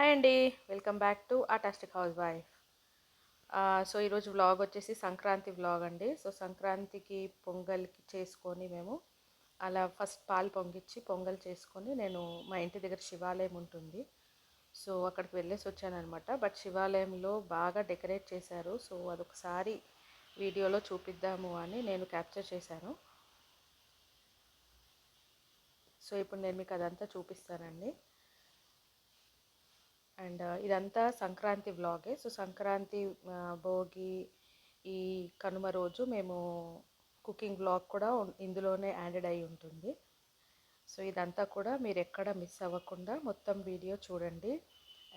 Hi అండి welcome back to autistic housewife so ఈరోజు vlog వచ్చేసి సంక్రాంతి వ్లాగ్ అండి. సో సంక్రాంతికి పొంగల్కి చేసుకొని మేము అలా ఫస్ట్ పాలు పొంగిచ్చి పొంగల్ చేసుకొని నేను మా ఇంటి దగ్గర శివాలయం ఉంటుంది. సో అక్కడికి వెళ్ళేసి వచ్చానమాట బట్ శివాలయంలో బాగా డెకరేట్ చేశారు. సో అదొకసారి వీడియోలో చూపిద్దాము అని నేను క్యాప్చర్ చేశాను. సో ఇప్పుడు నేను మీకు అదంతా చూపిస్తానండి. అండ్ ఇదంతా సంక్రాంతి వ్లాగే. సో సంక్రాంతి భోగి ఈ కనుమ రోజు మేము కుకింగ్ వ్లాగ్ కూడా ఇందులోనే యాడెడ్ అయి ఉంటుంది. సో ఇదంతా కూడా మీరు ఎక్కడ మిస్ అవ్వకుండా మొత్తం వీడియో చూడండి.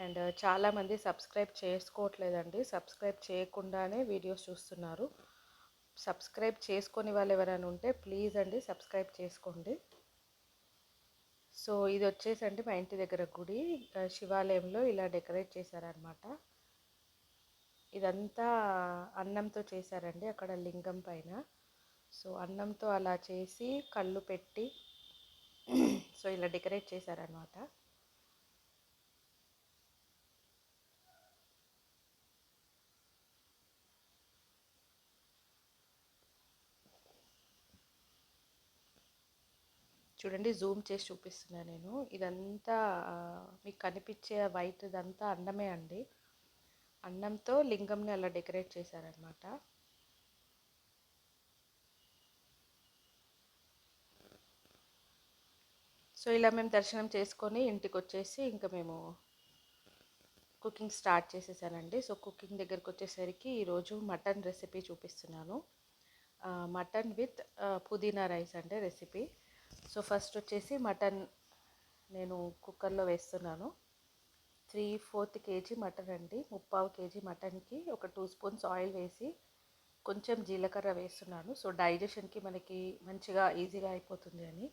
అండ్ చాలామంది సబ్స్క్రైబ్ చేసుకోవట్లేదండి. సబ్స్క్రైబ్ చేయకుండానే వీడియోస్ చూస్తున్నారు. సబ్స్క్రైబ్ చేసుకొని వాళ్ళు ఎవరైనా ఉంటే ప్లీజ్ అండి సబ్స్క్రైబ్ చేసుకోండి. సో ఇది వచ్చేసండి మా ఇంటి దగ్గర గుడి. శివాలయంలో ఇలా డెకరేట్ చేశారనమాట ఇదంతా అన్నంతో చేశారండి అక్కడ లింగం పైన. సో అన్నంతో అలా చేసి కళ్ళు పెట్టి సో ఇలా డెకరేట్ చేశారనమాట చూడండి జూమ్ చేసి చూపిస్తున్నా నేను. ఇదంతా మీకు కనిపించే వైట్ ఇదంతా అన్నమే అండి. అన్నంతో లింగంని అలా డెకరేట్ చేశారనమాట సో ఇలా మేము దర్శనం చేసుకొని ఇంటికి వచ్చేసి ఇంకా మేము కుకింగ్ స్టార్ట్ చేసేసానండి. సో కుకింగ్ దగ్గరకు వచ్చేసరికి ఈరోజు మటన్ రెసిపీ చూపిస్తున్నాను. మటన్ విత్ పుదీనా రైస్ అంటే రెసిపీ. సో ఫస్ట్ వచ్చేసి మటన్ నేను కుక్కర్లో వేస్తున్నాను. త్రీ ఫోర్త్ కేజీ మటన్ అండి. ముప్పావు కేజీ మటన్కి ఒక టూ స్పూన్స్ ఆయిల్ వేసి కొంచెం జీలకర్ర వేస్తున్నాను. సో డైజెషన్కి మనకి మంచిగా ఈజీగా అయిపోతుంది అని.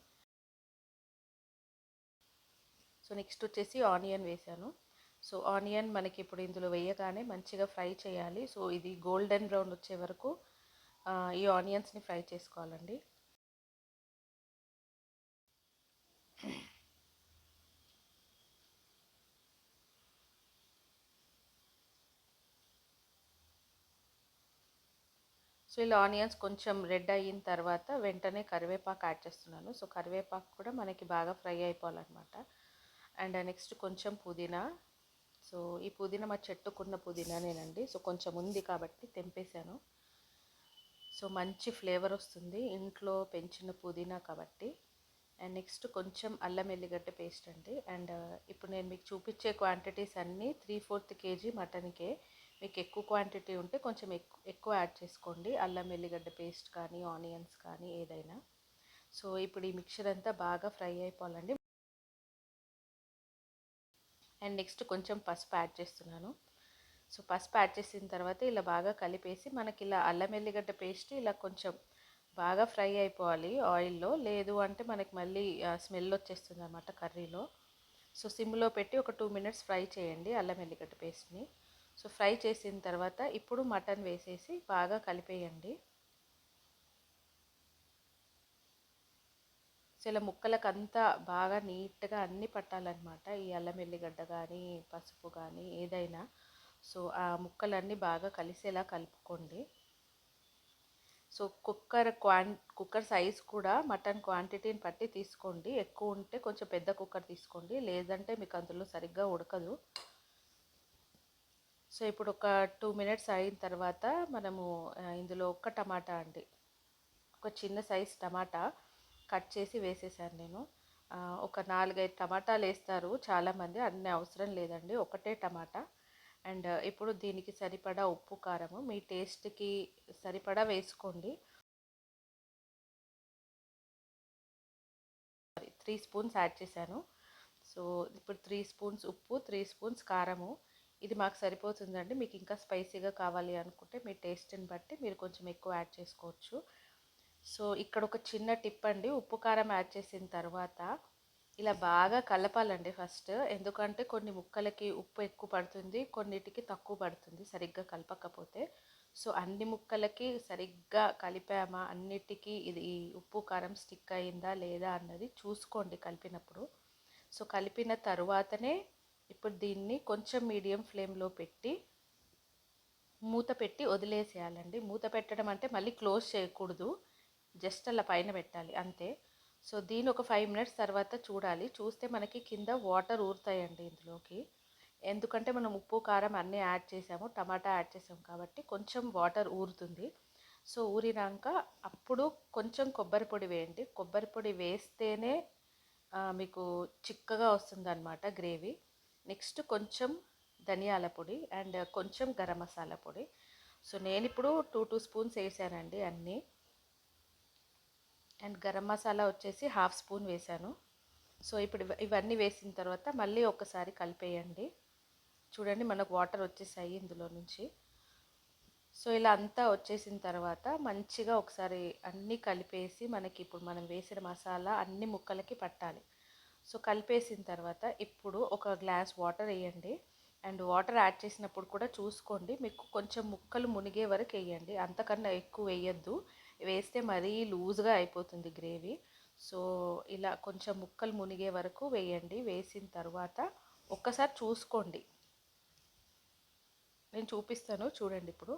సో నెక్స్ట్ వచ్చేసి ఆనియన్ వేసాను సో ఆనియన్ మనకి ఇప్పుడు ఇందులో వేయగానే మంచిగా ఫ్రై చేయాలి. సో ఇది గోల్డెన్ బ్రౌన్ వచ్చే వరకు ఈ ఆనియన్స్ని ఫ్రై చేసుకోవాలండి. సో ఇలా ఆనియన్స్ కొంచెం రెడ్ అయిన తర్వాత వెంటనే కరివేపాకు యాడ్ చేస్తున్నాను. సో కరివేపాకు కూడా మనకి బాగా ఫ్రై అయిపోవాలన్నమాట. అండ్ నెక్స్ట్ కొంచెం పుదీనా. సో ఈ పుదీనా మా చెట్టుకున్న పుదీనానేనండి. సో కొంచెం ఉంది కాబట్టి తెంపేశాను. సో మంచి ఫ్లేవర్ వస్తుంది ఇంట్లో పెంచిన పుదీనా కాబట్టి. అండ్ నెక్స్ట్ కొంచెం అల్లం ఎల్లిగడ్డ పేస్ట్ అండి. అండ్ ఇప్పుడు నేను మీకు చూపించే క్వాంటిటీస్ అన్నీ త్రీ ఫోర్త్ కేజీ మటన్కే. మీకు ఎక్కువ క్వాంటిటీ ఉంటే కొంచెం ఎక్కువ ఎక్కువ యాడ్ చేసుకోండి. అల్లం ఎల్లిగడ్డ పేస్ట్ కానీ ఆనియన్స్ కానీ ఏదైనా. సో ఇప్పుడు ఈ మిక్చర్ అంతా బాగా ఫ్రై అయిపోవాలండి. అండ్ నెక్స్ట్ కొంచెం పసుపు యాడ్ చేస్తున్నాను. సో పసుపు యాడ్ చేసిన తర్వాత ఇలా బాగా కలిపేసి మనకి ఇలా అల్లం ఎల్లిగడ్డ పేస్ట్ ఇలా కొంచెం బాగా ఫ్రై అయిపోవాలి ఆయిల్లో. లేదు అంటే మనకి మళ్ళీ స్మెల్ వచ్చేస్తుంది అనమాట కర్రీలో. సో సిమ్లో పెట్టి ఒక టూ మినిట్స్ ఫ్రై చేయండి అల్లం ఎల్లిగడ్డ పేస్ట్ని. సో ఫ్రై చేసిన తర్వాత ఇప్పుడు మటన్ వేసేసి బాగా కలిపేయండి. సో ఇలా బాగా నీట్గా అన్నీ పట్టాలన్నమాట. ఈ అల్లం ఎల్లిగడ్డ కానీ పసుపు కానీ ఏదైనా. సో ఆ ముక్కలన్నీ బాగా కలిసేలా కలుపుకోండి. సో కుక్కర్ క్వాన్ కుక్కర్ సైజ్ కూడా మటన్ క్వాంటిటీని బట్టి తీసుకోండి. ఎక్కువ ఉంటే కొంచెం పెద్ద కుక్కర్ తీసుకోండి. లేదంటే మీకు అందులో సరిగ్గా ఉడకదు. సో ఇప్పుడు ఒక టూ మినిట్స్ అయిన తర్వాత మనము ఇందులో ఒక్క టమాటా అండి. ఒక చిన్న సైజ్ టమాటా కట్ చేసి వేసేసాను నేను. ఒక నాలుగైదు టమాటాలు వేస్తారు చాలామంది అన్ని అవసరం లేదండి ఒకటే టమాటా. అండ్ ఇప్పుడు దీనికి సరిపడా ఉప్పు కారము మీ టేస్ట్కి సరిపడా వేసుకోండి. త్రీ స్పూన్స్ యాడ్ చేశాను. సో ఇప్పుడు త్రీ స్పూన్స్ ఉప్పు త్రీ స్పూన్స్ కారము ఇది మాకు సరిపోతుందండి. మీకు ఇంకా స్పైసీగా కావాలి అనుకుంటే మీ టేస్ట్ని బట్టి మీరు కొంచెం ఎక్కువ యాడ్ చేసుకోవచ్చు. సో ఇక్కడ ఒక చిన్న టిప్ అండి. ఉప్పు కారం యాడ్ చేసిన తర్వాత ఇలా బాగా కలపాలండి ఫస్ట్. ఎందుకంటే కొన్ని ముక్కలకి ఉప్పు ఎక్కువ పడుతుంది కొన్నిటికి తక్కువ పడుతుంది సరిగ్గా కలపకపోతే. సో అన్ని ముక్కలకి సరిగ్గా కలిపామా అన్నిటికీ ఇది ఈ ఉప్పు కారం స్టిక్ అయిందా లేదా అన్నది చూసుకోండి కలిపినప్పుడు. సో కలిపిన తరువాతనే ఇప్పుడు దీన్ని కొంచెం మీడియం ఫ్లేమ్లో పెట్టి మూత పెట్టి వదిలేసేయాలండి. మూత పెట్టడం అంటే మళ్ళీ క్లోజ్ చేయకూడదు. జస్ట్ అలా పైన పెట్టాలి అంతే. సో దీని ఒక ఫైవ్ మినిట్స్ తర్వాత చూడాలి. చూస్తే మనకి కింద వాటర్ ఊరుతాయండి ఇందులోకి. ఎందుకంటే మనం ఉప్పు కారం అన్నీ యాడ్ చేసాము టమాటా యాడ్ చేసాము కాబట్టి కొంచెం వాటర్ ఊరుతుంది. సో ఊరినాక అప్పుడు కొంచెం కొబ్బరి పొడి వేయండి. కొబ్బరి పొడి వేస్తేనే మీకు చిక్కగా వస్తుందన్నమాట గ్రేవీ. నెక్స్ట్ కొంచెం ధనియాల పొడి అండ్ కొంచెం గరం మసాలా పొడి. సో నేను ఇప్పుడు టూ టూ స్పూన్స్ వేసానండి అన్నీ. అండ్ గరం మసాలా వచ్చేసి హాఫ్ స్పూన్ వేసాను. సో ఇప్పుడు ఇవన్నీ వేసిన తర్వాత మళ్ళీ ఒకసారి కలిపేయండి. చూడండి మనకు వాటర్ వచ్చేసాయి ఇందులో నుంచి. సో ఇలా అంతా వచ్చేసిన తర్వాత మంచిగా ఒకసారి అన్నీ కలిపేసి మనకి ఇప్పుడు మనం వేసిన మసాలా అన్ని ముక్కలకి పట్టాలి. సో కలిపేసిన తర్వాత ఇప్పుడు ఒక గ్లాస్ వాటర్ వేయండి. అండ్ వాటర్ యాడ్ చేసినప్పుడు కూడా చూసుకోండి. మీకు కొంచెం ముక్కలు మునిగే వరకు వేయండి. అంతకన్నా ఎక్కువ వేయద్దు. వేస్తే మరీ లూజ్గా అయిపోతుంది గ్రేవీ. సో ఇలా కొంచెం ముక్కలు మునిగే వరకు వేయండి. వేసిన తర్వాత ఒక్కసారి చూసుకోండి. నేను చూపిస్తాను. చూడండి ఇప్పుడు.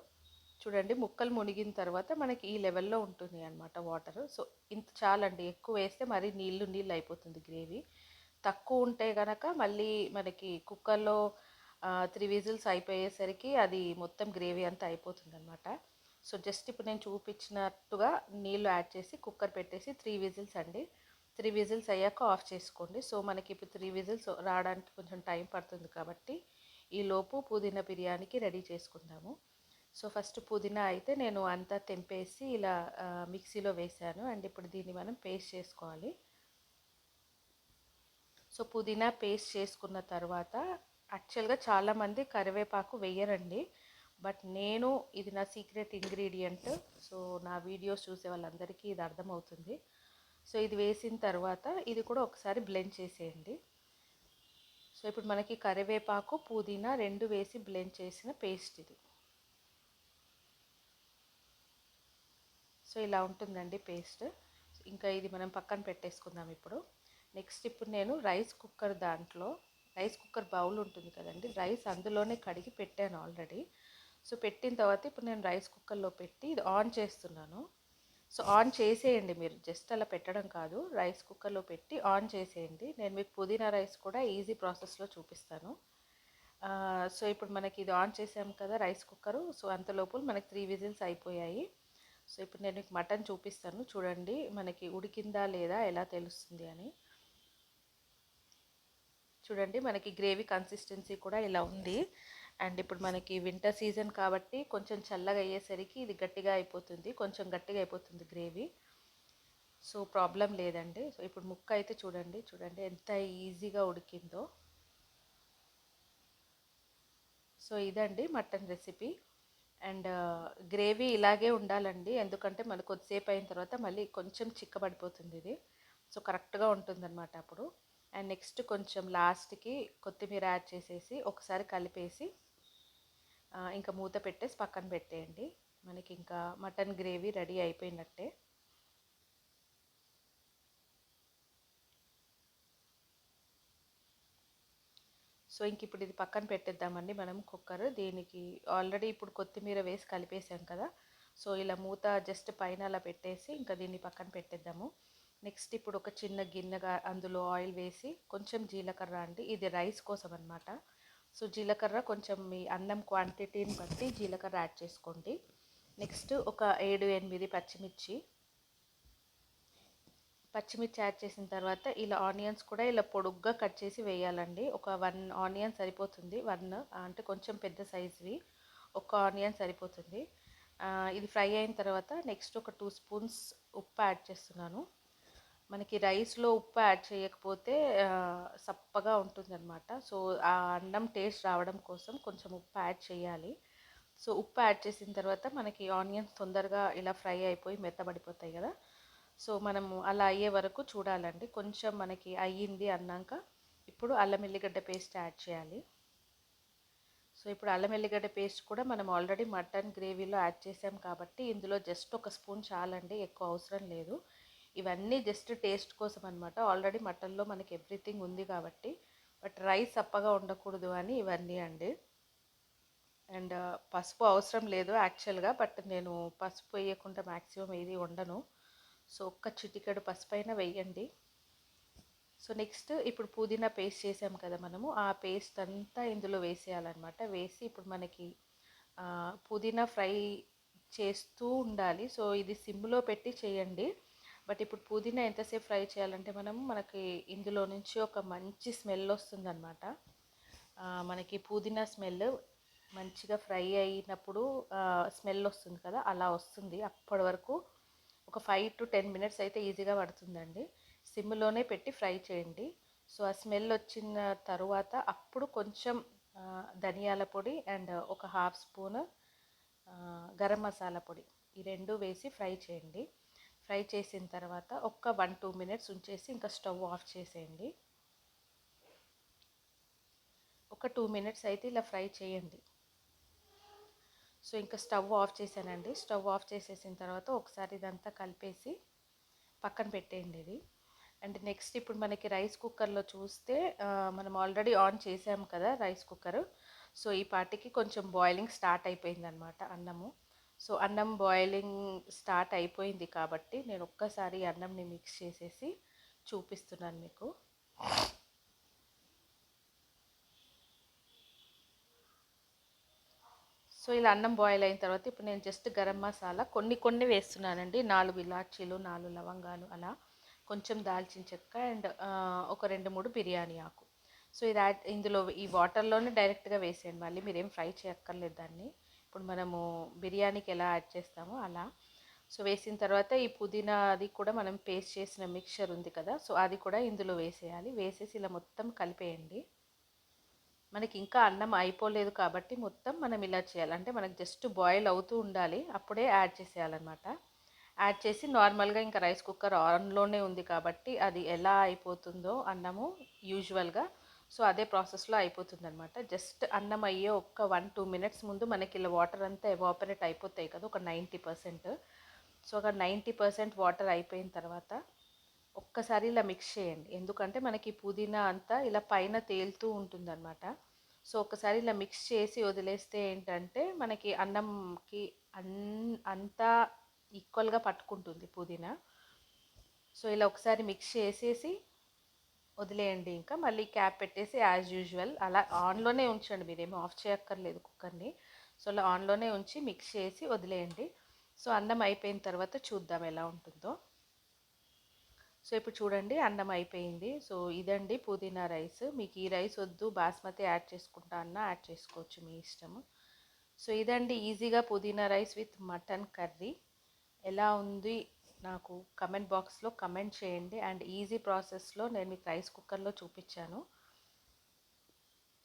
చూడండి ముక్కలు మునిగిన తర్వాత మనకి ఈ లెవెల్లో ఉంటుంది అనమాట వాటర్. సో ఇంత చాలండి. ఎక్కువ వేస్తే మరీ నీళ్ళు నీళ్ళు అయిపోతుంది గ్రేవీ. తక్కువ ఉంటే కనుక మళ్ళీ మనకి కుక్కర్లో త్రీ విజిల్స్ అయిపోయేసరికి అది మొత్తం గ్రేవీ అంతా అయిపోతుంది అనమాట సో జస్ట్ ఇప్పుడు నేను చూపించినట్టుగా నీళ్ళు యాడ్ చేసి కుక్కర్ పెట్టేసి త్రీ విజిల్స్ అండి. త్రీ విజిల్స్ అయ్యాక ఆఫ్ చేసుకోండి. సో మనకి ఇప్పుడు త్రీ విజిల్స్ రావడానికి కొంచెం టైం పడుతుంది కాబట్టి ఈ లోపు పుదీనా బిర్యానీకి రెడీ చేసుకుందాము. సో ఫస్ట్ పుదీనా అయితే నేను అంతా తెంపేసి ఇలా మిక్సీలో వేసాను. అండ్ ఇప్పుడు దీన్ని మనం పేస్ట్ చేసుకోవాలి. సో పుదీనా పేస్ట్ చేసుకున్న తర్వాత యాక్చువల్గా చాలామంది కరివేపాకు వేయరండి. బట్ నేను ఇది నా సీక్రెట్ ఇంగ్రీడియంట్. సో నా వీడియోస్ చూసే వాళ్ళందరికీ ఇది అర్థమవుతుంది. సో ఇది వేసిన తర్వాత ఇది కూడా ఒకసారి బ్లెండ్ చేసేయండి. సో ఇప్పుడు మనకి కరివేపాకు పుదీనా రెండు వేసి బ్లెండ్ చేసిన పేస్ట్ ఇది. సో ఇలా ఉంటుందండి పేస్ట్. ఇంకా ఇది మనం పక్కన పెట్టేసుకుందాం ఇప్పుడు. నెక్స్ట్ ఇప్పుడు నేను రైస్ కుక్కర్ దాంట్లో రైస్ కుక్కర్ బౌల్ ఉంటుంది కదండి రైస్ అందులోనే కడిగి పెట్టాను ఆల్రెడీ. సో పెట్టిన తర్వాత ఇప్పుడు నేను రైస్ కుక్కర్లో పెట్టి ఇది ఆన్ చేస్తున్నాను. సో ఆన్ చేసేయండి మీరు జస్ట్ అలా పెట్టడం కాదు రైస్ కుక్కర్లో పెట్టి ఆన్ చేసేయండి. నేను మీకు పుదీనా రైస్ కూడా ఈజీ ప్రాసెస్లో చూపిస్తాను. సో ఇప్పుడు మనకి ఇది ఆన్ చేసాం కదా రైస్ కుక్కరు సో అంత లోపల మనకి త్రీ విజిల్స్ అయిపోయాయి. సో ఇప్పుడు నేను మీకు మటన్ చూపిస్తాను. చూడండి మనకి ఉడికిందా లేదా ఎలా తెలుస్తుంది అని. చూడండి మనకి గ్రేవీ కన్సిస్టెన్సీ కూడా ఇలా ఉంది. అండ్ ఇప్పుడు మనకి వింటర్ సీజన్ కాబట్టి కొంచెం చల్లగా అయ్యేసరికి ఇది గట్టిగా అయిపోతుంది. కొంచెం గట్టిగా అయిపోతుంది గ్రేవీ. సో ప్రాబ్లం లేదండి. సో ఇప్పుడు ముక్క అయితే చూడండి. చూడండి ఎంత ఈజీగా ఉడికిందో. సో ఇదండి మటన్ రెసిపీ. అండ్ గ్రేవీ ఇలాగే ఉండాలండి. ఎందుకంటే మళ్ళీ కొద్దిసేపు అయిన తర్వాత మళ్ళీ కొంచెం చిక్కబడిపోతుంది ఇది. సో కరెక్ట్గా ఉంటుందన్నమాట అప్పుడు. అండ్ నెక్స్ట్ కొంచెం లాస్ట్కి కొత్తిమీర యాడ్ చేసేసి ఒకసారి కలిపేసి ఇంకా మూత పెట్టేసి పక్కన పెట్టేయండి. మనకి ఇంకా మటన్ గ్రేవీ రెడీ అయిపోయినట్టే. సో ఇంక ఇప్పుడు ఇది పక్కన పెట్టేద్దామండి మనం కుక్కర్. దీనికి ఆల్రెడీ ఇప్పుడు కొత్తిమీర వేసి కలిపేసాం కదా. సో ఇలా మూత జస్ట్ పైన అలా పెట్టేసి ఇంకా దీన్ని పక్కన పెట్టేద్దాము. నెక్స్ట్ ఇప్పుడు ఒక చిన్న గిన్నెగా అందులో ఆయిల్ వేసి కొంచెం జీలకర్ర అండి. ఇది రైస్ కోసం అనమాట సో జీలకర్ర కొంచెం మీ అన్నం క్వాంటిటీని బట్టి జీలకర్ర యాడ్ చేసుకోండి. నెక్స్ట్ ఒక ఏడు ఎనిమిది పచ్చిమిర్చి పచ్చిమిర్చి యాడ్ చేసిన తర్వాత ఇలా ఆనియన్స్ కూడా ఇలా పొడుగ్గా కట్ చేసి వేయాలండి. ఒక వన్ ఆనియన్ సరిపోతుంది. వన్ అంటే కొంచెం పెద్ద సైజ్వి. ఒక ఆనియన్ సరిపోతుంది. ఇది ఫ్రై అయిన తర్వాత నెక్స్ట్ ఒక టూ స్పూన్స్ ఉప్పు యాడ్ చేస్తున్నాను. మనకి రైస్లో ఉప్పు యాడ్ చేయకపోతే సప్పగా ఉంటుందన్నమాట. సో ఆ అన్నం టేస్ట్ రావడం కోసం కొంచెం ఉప్పు యాడ్ చేయాలి. సో ఉప్పు యాడ్ చేసిన తర్వాత మనకి ఆనియన్స్ తొందరగా ఇలా ఫ్రై అయిపోయి మెత్తబడిపోతాయి కదా. సో మనము అలా అయ్యే వరకు చూడాలండి. కొంచెం మనకి అయ్యింది అన్నాక ఇప్పుడు అల్లం ఎల్లిగడ్డ పేస్ట్ యాడ్ చేయాలి. సో ఇప్పుడు అల్లం ఎల్లిగడ్డ పేస్ట్ కూడా మనం ఆల్రెడీ మటన్ గ్రేవీలో యాడ్ చేసాం కాబట్టి ఇందులో జస్ట్ ఒక స్పూన్ చాలండి ఎక్కువ అవసరం లేదు. ఇవన్నీ జస్ట్ టేస్ట్ కోసం అనమాట ఆల్రెడీ మటన్లో మనకి ఎవ్రీథింగ్ ఉంది కాబట్టి బట్ రైస్ అప్పగా ఉండకూడదు అని ఇవన్నీ అండి. అండ్ పసుపు అవసరం లేదు యాక్చువల్గా బట్ నేను పసుపు వేయకుండా మ్యాక్సిమం ఏది ఉండను. సో ఒక్క చిటికెడు పసుపైన వేయండి. సో నెక్స్ట్ ఇప్పుడు పుదీనా పేస్ట్ చేసాం కదా మనము ఆ పేస్ట్ అంతా ఇందులో వేసేయాలన్నమాట. వేసి ఇప్పుడు మనకి పుదీనా ఫ్రై చేస్తూ ఉండాలి. సో ఇది సిమ్లో పెట్టి చేయండి. బట్ ఇప్పుడు పుదీనా ఎంతసేపు ఫ్రై చేయాలంటే మనం మనకి ఇందులో నుంచి ఒక మంచి స్మెల్ వస్తుందన్నమాట. మనకి పుదీనా స్మెల్ మంచిగా ఫ్రై అయినప్పుడు స్మెల్ వస్తుంది కదా అలా వస్తుంది అప్పటి వరకు. ఒక ఫైవ్ టు టెన్ మినిట్స్ అయితే ఈజీగా పడుతుందండి. సిమ్లోనే పెట్టి ఫ్రై చేయండి. సో ఆ స్మెల్ వచ్చిన తర్వాత అప్పుడు కొంచెం ధనియాల పొడి అండ్ ఒక హాఫ్ స్పూన్ గరం మసాలా పొడి ఈ రెండు వేసి ఫ్రై చేయండి. ఫ్రై చేసిన తర్వాత ఒక్క వన్ టూ మినిట్స్ ఉంచేసి ఇంకా స్టవ్ ఆఫ్ చేసేయండి. ఒక టూ మినిట్స్ అయితే ఇలా ఫ్రై చేయండి. సో ఇంకా స్టవ్ ఆఫ్ చేశానండి. స్టవ్ ఆఫ్ చేసేసిన తర్వాత ఒకసారి ఇదంతా కలిపేసి పక్కన పెట్టేయండి ఇది. అండ్ నెక్స్ట్ ఇప్పుడు మనకి రైస్ కుక్కర్లో చూస్తే మనం ఆల్రెడీ ఆన్ చేసాం కదా రైస్ కుక్కర్. సో ఈ పాటికి కొంచెం బాయిలింగ్ స్టార్ట్ అయిపోయింది అనమాట అన్నము. సో అన్నం బాయిలింగ్ స్టార్ట్ అయిపోయింది కాబట్టి నేను ఒక్కసారి అన్నంని మిక్స్ చేసేసి చూపిస్తున్నాను మీకు. సో ఇలా అన్నం బాయిల్ అయిన తర్వాత ఇప్పుడు నేను జస్ట్ గరం మసాలా కొన్ని కొన్ని వేస్తున్నానండి. నాలుగు ఇలాచీలు నాలుగు లవంగాలు అలా. కొంచెం దాల్చిన చెక్క అండ్ ఒక రెండు మూడు బిర్యానీ ఆకు. సో ఇది యాడ్ ఇందులో ఈ వాటర్లోనే డైరెక్ట్గా వేసేయండి. మళ్ళీ మీరేం ఫ్రై చేయక్కర్లేదు దాన్ని. ఇప్పుడు మనము బిర్యానీకి ఎలా యాడ్ చేస్తామో అలా. సో వేసిన తర్వాత ఈ పుదీనా అది కూడా మనం పేస్ట్ చేసిన మిక్చర్ ఉంది కదా. సో అది కూడా ఇందులో వేసేయాలి. వేసేసి ఇలా మొత్తం కలిపేయండి. మనకి ఇంకా అన్నం అయిపోలేదు కాబట్టి మొత్తం మనం ఇలా చేయాలి. అంటే మనకి జస్ట్ బాయిల్ అవుతూ ఉండాలి. అప్పుడే యాడ్ చేసేయాలన్నమాట. యాడ్ చేసి నార్మల్గా ఇంకా రైస్ కుక్కర్ ఆన్లోనే ఉంది కాబట్టి అది ఎలా అయిపోతుందో అన్నము యూజువల్గా. సో అదే ప్రాసెస్లో అయిపోతుంది అనమాట జస్ట్ అన్నం అయ్యే ఒక్క వన్ టూ మినిట్స్ ముందు మనకి ఇలా వాటర్ అంతా ఎవాపరేట్ అయిపోతాయి కదా ఒక నైంటీ పర్సెంట్. సో ఒక నైంటీ పర్సెంట్ వాటర్ అయిపోయిన తర్వాత ఒక్కసారి ఇలా మిక్స్ చేయండి. ఎందుకంటే మనకి పుదీనా అంతా ఇలా పైన తేలుతూ ఉంటుందన్నమాట. సో ఒకసారి ఇలా మిక్స్ చేసి వదిలేస్తే ఏంటంటే మనకి అన్నంకి అన్ అంతా ఈక్వల్గా పట్టుకుంటుంది పుదీనా. సో ఇలా ఒకసారి మిక్స్ చేసేసి వదిలేయండి ఇంకా. మళ్ళీ క్యాప్ పెట్టేసి యాజ్ యూజువల్ అలా ఆన్లోనే ఉంచండి మీరేమో ఆఫ్ చేయక్కర్లేదు కుక్కర్ని. సో అలా ఆన్లోనే ఉంచి మిక్స్ చేసి వదిలేయండి. సో అన్నం అయిపోయిన తర్వాత చూద్దాం ఎలా ఉంటుందో. సో ఇప్పుడు చూడండి అన్నం అయిపోయింది. సో ఇదండి పుదీనా రైస్. మీకు ఈ రైస్ వద్దు బాస్మతి యాడ్ చేసుకుంటా అన్న యాడ్ చేసుకోవచ్చు మీ ఇష్టము. సో ఇదండి ఈజీగా పుదీనా రైస్ విత్ మటన్ కర్రీ. ఎలా ఉంది నాకు కమెంట్ బాక్స్లో కమెంట్ చేయండి. అండ్ ఈజీ ప్రాసెస్లో నేను మీకు రైస్ కుక్కర్లో చూపించాను.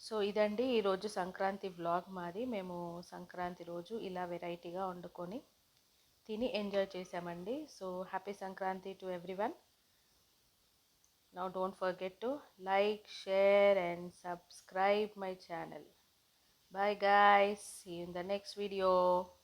సో ఇదండి ఈరోజు సంక్రాంతి వ్లాగ్ మాది. మేము సంక్రాంతి రోజు ఇలా వెరైటీగా వండుకొని తిని ఎంజాయ్ చేసామండి so happy Sankranti to everyone. Now don't forget to like share and subscribe my channel. Bye guys. See you in the next video